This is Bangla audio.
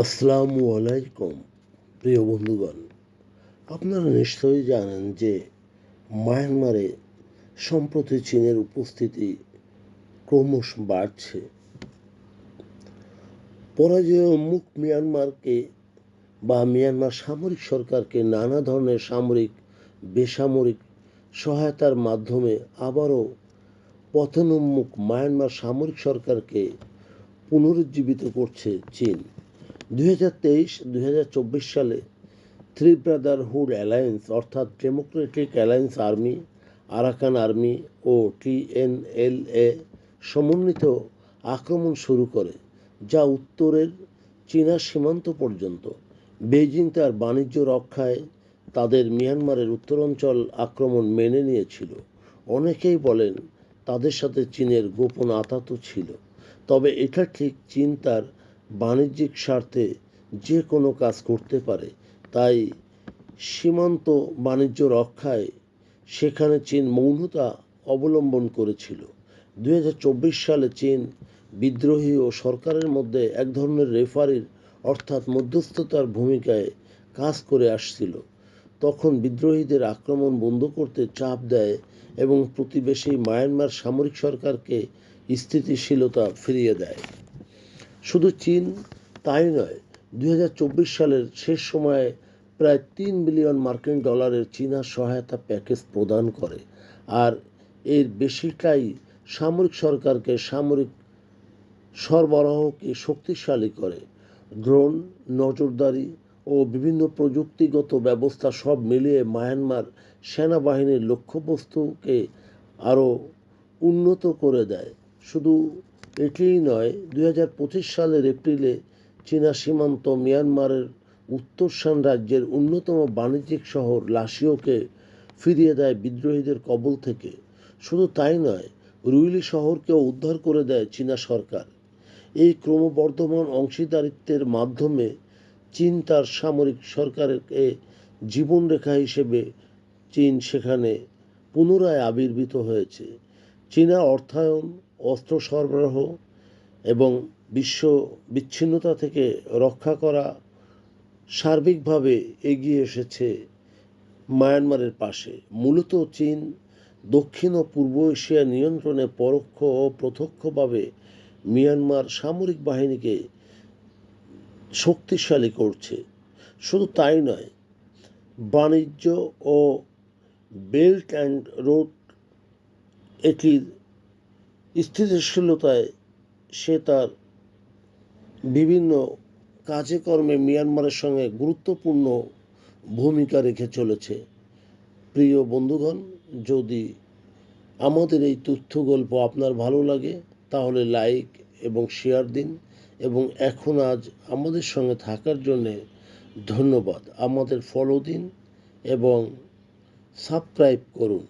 আসসালামু আলাইকুম, প্রিয় বন্ধুগণ। আপনারা নিশ্চয়ই জানেন যে মায়ানমারে সম্প্রতি চীনের উপস্থিতি ক্রমশ বাড়ছে। পরাজয় মুখ মিয়ানমারকে বা মিয়ানমার সামরিক সরকারকে নানা ধরনের সামরিক, বেসামরিক সহায়তার মাধ্যমে আবারও পতনোন্মুখ মায়ানমার সামরিক সরকারকে পুনরুজ্জীবিত করছে চীন। দুই হাজার তেইশ, দুই হাজার চব্বিশ সালে থ্রি ব্রাদারহুড অ্যালায়েন্স অর্থাৎ democratic alliance army Arakan army ও টিএনএলএ সমন্বিত আক্রমণ শুরু করে, যা উত্তরের চীনা সীমান্ত পর্যন্ত। বেইজিং তার বাণিজ্য রক্ষায় তাদের মিয়ানমারের উত্তরাঞ্চল আক্রমণ মেনে নিয়েছিল। অনেকেই বলেন তাদের সাথে চীনের গোপন আতাত ছিল। তবে এটা ঠিক চীন তার বাণিজ্যিক স্বার্থে যে কোনো কাজ করতে পারে, তাই সীমান্ত বাণিজ্য রক্ষায় সেখানে চীন মৌনতা অবলম্বন করেছিল। দু হাজার চব্বিশ সালে চীন বিদ্রোহী ও সরকারের মধ্যে এক ধরনের রেফারির, অর্থাৎ মধ্যস্থতার ভূমিকায় কাজ করে আসছিল। তখন বিদ্রোহীদের আক্রমণ বন্ধ করতে চাপ দেয় এবং প্রতিবেশী মায়ানমার সামরিক সরকারকে স্থিতিশীলতা ফিরিয়ে দেয়। শুধু চীন, তাই নয়, দুই সালের শেষ সময়ে প্রায় তিন বিলিয়ন মার্কিন ডলারের চীনা সহায়তা প্যাকেজ প্রদান করে। আর এর বেশিটাই সামরিক সরকারকে সামরিক সরবরাহকে শক্তিশালী করে। ড্রোন, নজরদারি ও বিভিন্ন প্রযুক্তিগত ব্যবস্থা সব মিলিয়ে মায়ানমার সেনাবাহিনীর লক্ষ্যবস্তুকে আরও উন্নত করে দেয়। শুধু এটিই নয়, দুই হাজার সালের এপ্রিলে চীনা সীমান্ত মিয়ানমারের উত্তরশান রাজ্যের অন্যতম বাণিজ্যিক শহর লাসিওকে ফিরিয়ে দেয় বিদ্রোহীদের কবল থেকে। শুধু তাই নয়, রুইলি শহরকেও উদ্ধার করে দেয় চীনা সরকার। এই ক্রমবর্ধমান অংশীদারিত্বের মাধ্যমে চীন তার সামরিক সরকারকে জীবনরেখা হিসেবে চীন সেখানে পুনরায় আবির্ভূত হয়েছে। চীনা অর্থায়ন অস্ত্র সরবরাহ এবং বিশ্ব বিচ্ছিন্নতা থেকে রক্ষা করা সার্বিকভাবে এগিয়ে এসেছে মায়ানমারের পাশে। মূলত চীন দক্ষিণ ও পূর্ব এশিয়া নিয়ন্ত্রণে পরোক্ষ ও প্রত্যক্ষভাবে মিয়ানমার সামরিক বাহিনীকে শক্তিশালী করছে। শুধু তাই নয়, বাণিজ্য ও বেল্ট অ্যান্ড রোড এটির স্থিতিশীলতায় সে তার বিভিন্ন কাজে কর্মে মিয়ানমারের সঙ্গে গুরুত্বপূর্ণ ভূমিকা রেখে চলেছে। প্রিয় বন্ধুগণ, যদি আমাদের এই তথ্য গল্প আপনার ভালো লাগে, তাহলে লাইক এবং শেয়ার দিন এবং এখন আজ আমাদের সঙ্গে থাকার জন্যে ধন্যবাদ। আমাদের ফলো দিন এবং সাবস্ক্রাইব করুন।